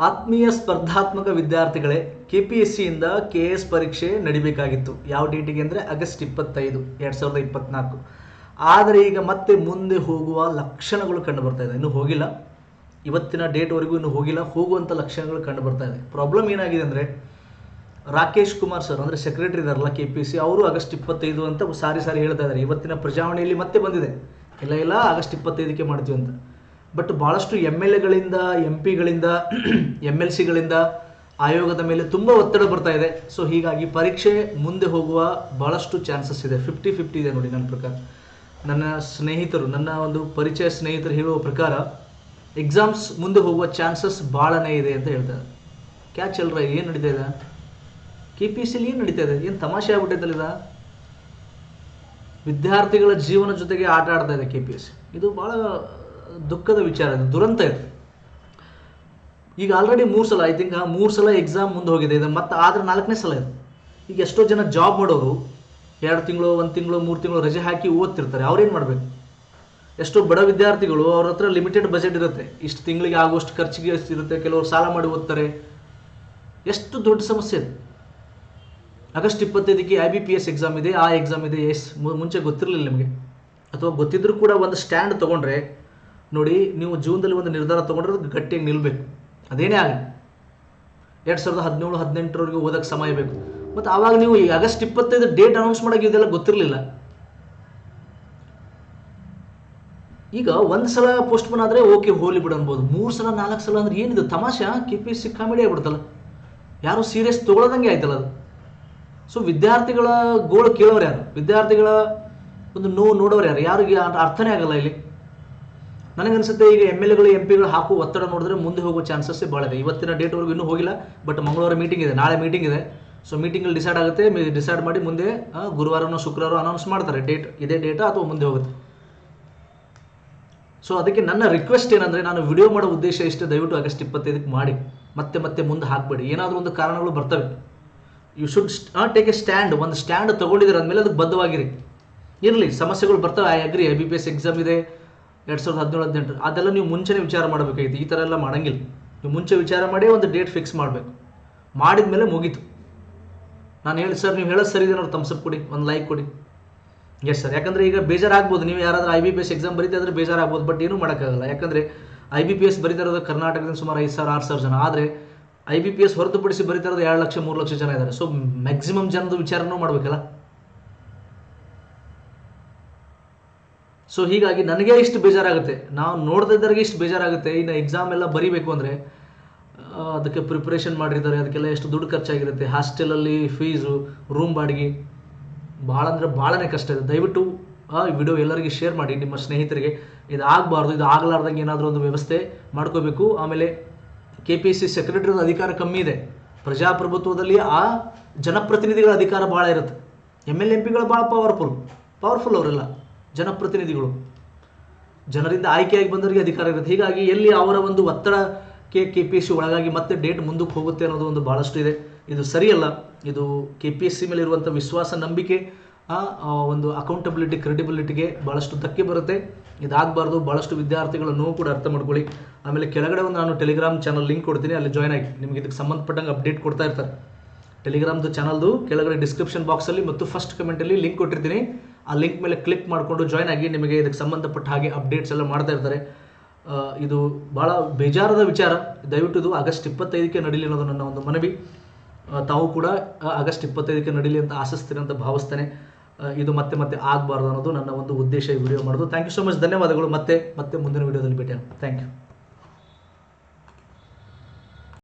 ಆತ್ಮೀಯ ಸ್ಪರ್ಧಾತ್ಮಕ ವಿದ್ಯಾರ್ಥಿಗಳೇ ಕೆ ಪಿ ಎಸ್ ಸಿಯಿಂದ ಕೆ ಎಸ್ ಪರೀಕ್ಷೆ ನಡಿಬೇಕಾಗಿತ್ತು. ಯಾವ ಡೇಟಿಗೆ ಅಂದರೆ ಆಗಸ್ಟ್ ಇಪ್ಪತ್ತೈದು, ಎರಡು ಸಾವಿರದ ಇಪ್ಪತ್ನಾಲ್ಕು. ಆದರೆ ಈಗ ಮತ್ತೆ ಮುಂದೆ ಹೋಗುವ ಲಕ್ಷಣಗಳು ಕಂಡು ಬರ್ತಾ ಇದೆ. ಇನ್ನೂ ಹೋಗಿಲ್ಲ. ಇವತ್ತಿನ ಡೇಟ್ವರೆಗೂ ಇನ್ನೂ ಹೋಗಿಲ್ಲ. ಹೋಗುವಂಥ ಲಕ್ಷಣಗಳು ಕಂಡು ಬರ್ತಾ ಇದೆ. ಪ್ರಾಬ್ಲಮ್ ಏನಾಗಿದೆ ಅಂದರೆ, ರಾಕೇಶ್ ಕುಮಾರ್ ಸರ್ ಅಂದರೆ ಸೆಕ್ರೆಟರಿ ಇದಾರಲ್ಲ ಕೆ ಪಿ ಸಿ ಅವರು ಆಗಸ್ಟ್ ಇಪ್ಪತ್ತೈದು ಅಂತ ಸಾರಿ ಸಾರಿ ಹೇಳ್ತಾ ಇದ್ದಾರೆ ಇವತ್ತಿನ ಪ್ರಜಾವಣೆಯಲ್ಲಿ ಮತ್ತೆ ಬಂದಿದೆ. ಇಲ್ಲ ಇಲ್ಲ, ಆಗಸ್ಟ್ ಇಪ್ಪತ್ತೈದಕ್ಕೆ ಮಾಡ್ತೀವಿ ಅಂತ. ಬಟ್ ಭಾಳಷ್ಟು ಎಂ ಎಲ್ ಎಗಳಿಂದ ಎಂ ಪಿಗಳಿಂದ ಎಂ ಎಲ್ ಸಿಗಳಿಂದ ಆಯೋಗದ ಮೇಲೆ ತುಂಬ ಒತ್ತಡ ಬರ್ತಾ ಇದೆ. ಸೊ ಹೀಗಾಗಿ ಪರೀಕ್ಷೆ ಮುಂದೆ ಹೋಗುವ ಭಾಳಷ್ಟು ಚಾನ್ಸಸ್ ಇದೆ. ಫಿಫ್ಟಿ ಫಿಫ್ಟಿ ಇದೆ ನೋಡಿ ನನ್ನ ಪ್ರಕಾರ. ನನ್ನ ಸ್ನೇಹಿತರು, ನನ್ನ ಒಂದು ಪರಿಚಯ ಸ್ನೇಹಿತರು ಹೇಳುವ ಪ್ರಕಾರ ಎಕ್ಸಾಮ್ಸ್ ಮುಂದೆ ಹೋಗುವ ಚಾನ್ಸಸ್ ಭಾಳನೇ ಇದೆ ಅಂತ ಹೇಳ್ತಾರೆ. ಕ್ಯಾ ಚಲ್ರ ಏನು ನಡೀತಾ ಇದೆ? ಕೆ ಪಿ ಸಿಲಿ ಏನು ನಡೀತಾ ಇದೆ? ಏನು ತಮಾಷೆ ಆಗ್ಬಿಟ್ಟಿದ್ದಲ್ಲ ಇದ? ವಿದ್ಯಾರ್ಥಿಗಳ ಜೀವನ ಜೊತೆಗೆ ಆಟ ಆಡ್ತಾ ಇದೆ ಕೆ ಪಿ ಎಸ್ ಇದು ಭಾಳ ದುಃಖದ ವಿಚಾರ ಇದು ದುರಂತ ಇದು. ಈಗ ಆಲ್ರೆಡಿ ಮೂರು ಸಲ ಐ ತಿಂಕ್ ಮೂರು ಸಲ ಎಕ್ಸಾಮ್ ಮುಂದೆ ಹೋಗಿದೆ, ಇದು ಮತ್ತೆ ಆದ್ರೆ ನಾಲ್ಕನೇ ಸಲ ಇದು. ಈಗ ಎಷ್ಟೋ ಜನ ಜಾಬ್ ಮಾಡೋರು, ಎರಡು ತಿಂಗಳು, ಒಂದು ತಿಂಗಳು, ಮೂರು ತಿಂಗಳು ರಜೆ ಹಾಕಿ ಓದ್ತಿರ್ತಾರೆ ಅವ್ರೇನು ಮಾಡಬೇಕು? ಎಷ್ಟೋ ಬಡ ವಿದ್ಯಾರ್ಥಿಗಳು ಅವ್ರ ಹತ್ರ ಲಿಮಿಟೆಡ್ ಬಜೆಟ್ ಇರುತ್ತೆ. ಇಷ್ಟು ತಿಂಗಳಿಗೆ ಆಗುವಷ್ಟು ಖರ್ಚಿಗೆ ಇರುತ್ತೆ, ಕೆಲವರು ಸಾಲ ಮಾಡಿ ಓದ್ತಾರೆ. ಎಷ್ಟು ದೊಡ್ಡ ಸಮಸ್ಯೆ ಇದೆ. ಆಗಸ್ಟ್ ಇಪ್ಪತ್ತೈದಕ್ಕೆ I B P S exam ಇದೆ, ಆ ಎಕ್ಸಾಮ್ ಇದೆ, ಎಸ್ ಮುಂಚೆ ಗೊತ್ತಿರಲಿಲ್ಲ ನಿಮಗೆ. ಅಥವಾ ಗೊತ್ತಿದ್ರೂ ಕೂಡ ಒಂದು ಸ್ಟ್ಯಾಂಡ್ ತೊಗೊಂಡ್ರೆ ನೋಡಿ, ನೀವು ಜೀವನದಲ್ಲಿ ಒಂದು ನಿರ್ಧಾರ ತೊಗೊಂಡ್ರೆ ಗಟ್ಟಿಯಾಗಿ ನಿಲ್ಲಬೇಕು ಅದೇನೇ ಆಗಲಿ. ಎರಡು ಸಾವಿರದ ಹದಿನೇಳು, ಹದಿನೆಂಟರವರೆಗೆ ಓದೋಕ್ಕೆ ಸಮಯ ಬೇಕು. ಮತ್ತು ಆವಾಗ ನೀವು ಈ ಆಗಸ್ಟ್ ಇಪ್ಪತ್ತೈದು ಡೇಟ್ ಅನೌನ್ಸ್ ಮಾಡೋಕೆ ಇದೆಲ್ಲ ಗೊತ್ತಿರಲಿಲ್ಲ. ಈಗ ಒಂದು ಸಲ ಪೋಸ್ಟ್ಪೋನ್ ಆದರೆ ಓಕೆ ಹೋಲಿ ಬಿಡು ಅನ್ಬೋದು. ಮೂರು ಸಲ, ನಾಲ್ಕು ಸಲ ಅಂದ್ರೆ ಏನಿದೆ? ತಮಾಷೆ ಕೆ ಪಿ ಸಿ ಕಾಮಿಡಿ ಆಗ್ಬಿಡ್ತಲ್ಲ ಯಾರು ಸೀರಿಯಸ್ ತೊಗೊಳ್ಳೋದಂಗೆ ಆಯ್ತಲ್ಲ ಅದು. ಸೊ ವಿದ್ಯಾರ್ಥಿಗಳ ಗೋಳು ಕೇಳೋರು ಯಾರು? ವಿದ್ಯಾರ್ಥಿಗಳ ಒಂದು ನೋವು ನೋಡೋರು ಯಾರು? ಯಾರಿಗೆ ಅರ್- ಅರ್ಥನೇ ಆಗಲ್ಲ ಇಲ್ಲಿ. ನನಗನ್ಸುತ್ತೆ ಈಗ ಎಂ ಎಲ್ ಎಗಳು ಎಂ ಪಿಗಳು ಹಾಕುವ ಒತ್ತಡ ನೋಡಿದ್ರೆ ಮುಂದೆ ಹೋಗೋ ಚಾನ್ಸಸ್ ಭಾಳ ಇದೆ. ಇವತ್ತಿನ ಡೇಟ್ವರೆಗೂ ಇನ್ನೂ ಹೋಗಿಲ್ಲ ಬಟ್ ಮಂಗಳವಾರ ಮೀಟಿಂಗ್ ಇದೆ, ನಾಳೆ ಮೀಟಿಂಗ್ ಇದೆ. ಸೊ ಮೀಟಿಂಗಲ್ಲಿ ಡಿಸೈಡ್ ಆಗುತ್ತೆ ಡಿಸೈಡ್ ಮಾಡಿ ಮುಂದೆ ಗುರುವಾರನೋ ಶುಕ್ರವಾರ ಅನೌನ್ಸ್ ಮಾಡ್ತಾರೆ. ಡೇಟ್ ಇದೇ ಡೇಟಾ ಅಥವಾ ಮುಂದೆ ಹೋಗುತ್ತೆ. ಸೊ ಅದಕ್ಕೆ ನನ್ನ ರಿಕ್ವೆಸ್ಟ್ ಏನಂದರೆ, ನಾನು ವಿಡಿಯೋ ಮಾಡೋ ಉದ್ದೇಶ ಇಷ್ಟೇ, ದಯವಿಟ್ಟು ಆಗಸ್ಟ್ ಇಪ್ಪತ್ತೈದಕ್ಕೆ ಮಾಡಿ. ಮತ್ತೆ ಮತ್ತೆ ಮುಂದೆ ಹಾಕಬೇಡಿ. ಏನಾದರೂ ಒಂದು ಕಾರಣಗಳು ಬರ್ತವೆ. You should take a stand ಒಂದು ಸ್ಟ್ಯಾಂಡ್ ತೊಗೊಂಡಿದ್ದೀರ ಅಂದಮೇಲೆ ಅದಕ್ಕೆ ಬದ್ಧವಾಗಿರಿ. ಇರಲಿ, ಸಮಸ್ಯೆಗಳು ಬರ್ತವೆ. I agree I B P S exam ಇದೆ. ಎರಡು ಸಾವಿರದ ಹದಿನೇಳು ಹದಿನೆಂಟು ಅದೆಲ್ಲ ನೀವು ಮುಂಚೆನೇ ವಿಚಾರ ಮಾಡಬೇಕಾಗಿತ್ತು. ಈ ಥರ ಎಲ್ಲ ಮಾಡಂಗಿಲ್ಲ. ನೀವು ಮುಂಚೆ ವಿಚಾರ ಮಾಡಿ ಒಂದು ಡೇಟ್ ಫಿಕ್ಸ್ ಮಾಡಬೇಕು. ಮಾಡಿದ ಮೇಲೆ ಮುಗೀತು. ನಾನು ಹೇಳಿ, ಸರ್, ನೀವು ಹೇಳೋದು ಸರಿ ಇದೆ ತಮ್ಸಪ್ ಕೊಡಿ, ಒಂದು ಲೈಕ್ ಕೊಡಿ. ಎಸ್ ಸರ್ ಯಾಕಂದರೆ ಈಗ ಬೇಜಾರಾಗ್ಬೋದು. ನೀವು ಯಾರಾದ್ರೂ I B P S exam ಬರೀತಾ ಇದ್ರೆ ಬೇಜಾರಾಗ್ಬೋದು ಬಟ್ ಏನೂ ಮಾಡೋಕ್ಕಾಗಲ್ಲ. ಯಾಕಂದರೆ ಐ ಬಿ ಪಿ ಎಸ್ ಬರೀತಾ ಇರೋದು ಕರ್ನಾಟಕದಿಂದ ಸುಮಾರು ಐದು ಸಾವಿರ, ಆರು ಸಾವಿರ ಜನ. ಆದರೆ ಐ ಬಿ ಪಿ ಎಸ್ ಹೊರತುಪಡಿಸಿ ಬರೀತಿರೋದು ಎರಡು ಲಕ್ಷ, ಮೂರು ಲಕ್ಷ ಜನ ಇದ್ದಾರೆ. ಸೊ ಮ್ಯಾಕ್ಸಿಮಮ್ ಜನದ ವಿಚಾರನೂ ಮಾಡಬೇಕಲ್ಲ. ಸೊ ಹೀಗಾಗಿ ನನಗೆ ಇಷ್ಟು ಬೇಜಾರಾಗುತ್ತೆ. ನಾವು ನೋಡ್ತಾ ಇದ್ದವ್ರಿಗೆ ಇಷ್ಟು ಬೇಜಾರಾಗುತ್ತೆ. ಇನ್ನು ಎಕ್ಸಾಮ್ ಎಲ್ಲ ಬರೀಬೇಕು ಅಂದರೆ ಅದಕ್ಕೆ ಪ್ರಿಪ್ರೇಷನ್ ಮಾಡಿರ್ತಾರೆ. ಅದಕ್ಕೆಲ್ಲ ಎಷ್ಟು ದುಡ್ಡು ಖರ್ಚಾಗಿರುತ್ತೆ. ಹಾಸ್ಟೆಲಲ್ಲಿ ಫೀಸು ರೂಮ್ ಬಾಡಿಗೆ. ಭಾಳ ಅಂದರೆ ಭಾಳನೇ ಕಷ್ಟ ಇದೆ. ದಯವಿಟ್ಟು, ಆ ವಿಡಿಯೋ ಎಲ್ಲರಿಗೂ ಶೇರ್ ಮಾಡಿ. ನಿಮ್ಮ ಸ್ನೇಹಿತರಿಗೆ ಇದು ಆಗಬಾರ್ದು ಇದು ಆಗಲಾರ್ದಂಗೆ ಏನಾದರೂ ಒಂದು ವ್ಯವಸ್ಥೆ ಮಾಡ್ಕೋಬೇಕು. ಆಮೇಲೆ ಕೆ ಪಿ ಸಿ ಸೆಕ್ರೆಟರಿದ ಅಧಿಕಾರ ಕಮ್ಮಿ ಇದೆ. ಪ್ರಜಾಪ್ರಭುತ್ವದಲ್ಲಿ ಆ ಜನಪ್ರತಿನಿಧಿಗಳ ಅಧಿಕಾರ ಭಾಳ ಇರುತ್ತೆ. ಎಂ ಎಲ್ ಎಂ ಪಿಗಳು ಭಾಳ ಪವರ್ಫುಲ್ ಪವರ್ಫುಲ್ ಅವರೆಲ್ಲ. ಜನಪ್ರತಿನಿಧಿಗಳು. ಜನರಿಂದ ಆಯ್ಕೆಯಾಗಿ ಬಂದವರಿಗೆ ಅಧಿಕಾರ ಇರುತ್ತೆ. ಹೀಗಾಗಿ ಎಲ್ಲಿ ಅವರ ಒಂದು ಒತ್ತಡಕ್ಕೆ ಕೆ ಪಿ ಎಸ್ ಸಿ ಒಳಗಾಗಿ ಮತ್ತೆ ಡೇಟ್ ಮುಂದಕ್ಕೆ ಹೋಗುತ್ತೆ ಅನ್ನೋದು ಒಂದು ಭಾಳಷ್ಟು ಇದೆ. ಇದು ಸರಿಯಲ್ಲ. ಇದು ಕೆ ಪಿ ಎಸ್ ಸಿ ಮೇಲೆ ಇರುವಂಥ ವಿಶ್ವಾಸ, ನಂಬಿಕೆ ಒಂದು ಅಕೌಂಟಬಿಲಿಟಿ ಕ್ರೆಡಿಬಿಲಿಟಿಗೆ ಭಾಳಷ್ಟು ಧಕ್ಕೆ ಬರುತ್ತೆ. ಇದಾಗಬಾರ್ದು. ಭಾಳಷ್ಟು ವಿದ್ಯಾರ್ಥಿಗಳ ನೋವು ಕೂಡ ಅರ್ಥ ಮಾಡ್ಕೊಳ್ಳಿ. ಆಮೇಲೆ ಕೆಳಗಡೆ ಒಂದು ನಾನು ಟೆಲಿಗ್ರಾಮ್ ಚಾನಲ್ ಲಿಂಕ್ ಕೊಡ್ತೀನಿ. ಅಲ್ಲಿ ಜಾಯ್ನ್ ಆಗಿ ನಿಮಗೆ ಇದಕ್ಕೆ ಸಂಬಂಧಪಟ್ಟಂಗೆ ಅಪ್ಡೇಟ್ ಕೊಡ್ತಾ ಇರ್ತಾರೆ. ಟೆಲಿಗ್ರಾಮ್ದು ಚಾನಲ್ದು ಕೆಳಗಡೆ ಡಿಸ್ಕ್ರಿಪ್ಷನ್ ಬಾಕ್ಸಲ್ಲಿ ಮತ್ತು ಫಸ್ಟ್ ಕಮೆಂಟಲ್ಲಿ ಲಿಂಕ್ ಕೊಟ್ಟಿರ್ತೀನಿ. ಆ ಲಿಂಕ್ ಮೇಲೆ ಕ್ಲಿಕ್ ಮಾಡಿಕೊಂಡು ಜಾಯ್ನ್ ಆಗಿ ನಿಮಗೆ ಇದಕ್ಕೆ ಸಂಬಂಧಪಟ್ಟ ಹಾಗೆ ಅಪ್ಡೇಟ್ಸ್ ಎಲ್ಲ ಮಾಡ್ತಾ ಇರ್ತಾರೆ. ಇದು ಭಾಳ ಬೇಜಾರದ ವಿಚಾರ. ದಯವಿಟ್ಟು ಇದು ಆಗಸ್ಟ್ ಇಪ್ಪತ್ತೈದಕ್ಕೆ ನಡೀಲಿ ಅನ್ನೋದು ನನ್ನ ಒಂದು ಮನವಿ. ತಾವು ಕೂಡ ಆಗಸ್ಟ್ ಇಪ್ಪತ್ತೈದಕ್ಕೆ ನಡೀಲಿ ಅಂತ ಆಶಿಸ್ತೀನಿ ಅಂತ ಭಾವಿಸ್ತೇನೆ. ಇದು ಮತ್ತೆ ಮತ್ತೆ ಆಗಬಾರ್ದು ಅನ್ನೋದು ನನ್ನ ಒಂದು ಉದ್ದೇಶ ಈ ವಿಡಿಯೋ ಮಾಡೋದು. ಥ್ಯಾಂಕ್ ಯು ಸೊ ಮಚ್ ಧನ್ಯವಾದಗಳು. ಮತ್ತೆ ಮತ್ತೆ ಮುಂದಿನ ವಿಡಿಯೋದಲ್ಲಿ ಭೇಟಿಯಾಗ ಥ್ಯಾಂಕ್ ಯು